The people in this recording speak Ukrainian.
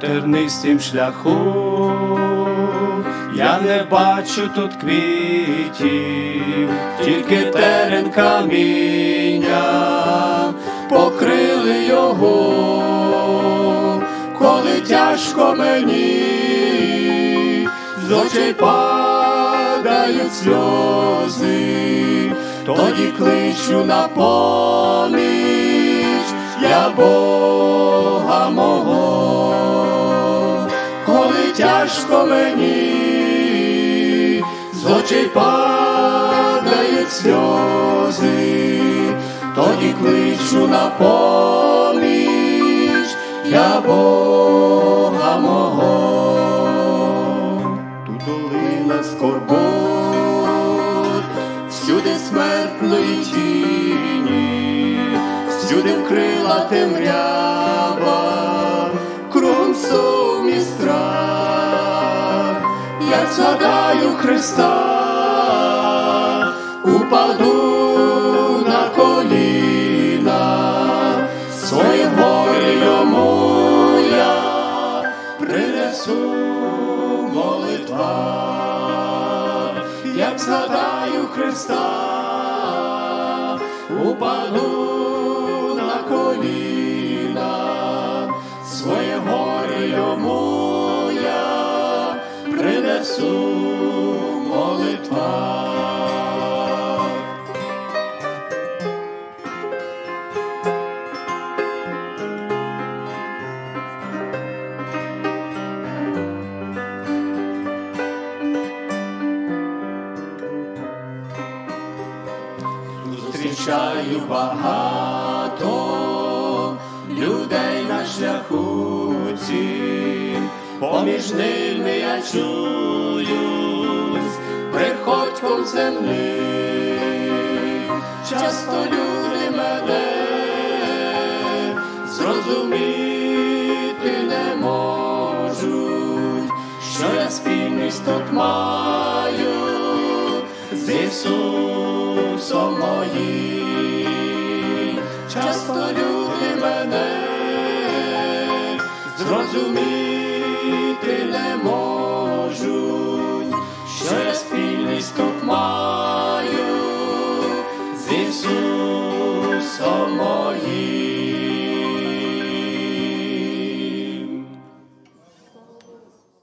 тернистім шляху. Я не бачу тут квітів, тільки терен каміння покрили його, коли тяжко мені, з очей падають сльози, тоді кличу на поміч, я Бога коли тяжко мені, з очей падають сльози, тоді кличу на поміч, я Бога мого, тут долина скорбот, всюди смертної тіні, всюди вкрила темрява, як згадаю Христа, упаду на коліна, своє горе йому я принесу молитва, як згадаю Христа, упаду на коліна, молитва. Зустрічаю багато поміж ними я чуюсь, приходьком земним, часто люди мене зрозуміти не можуть, що я спільність тут маю з Ісусом моїм. Часто люди мене зрозуміти не можуть, що спільний спільність тут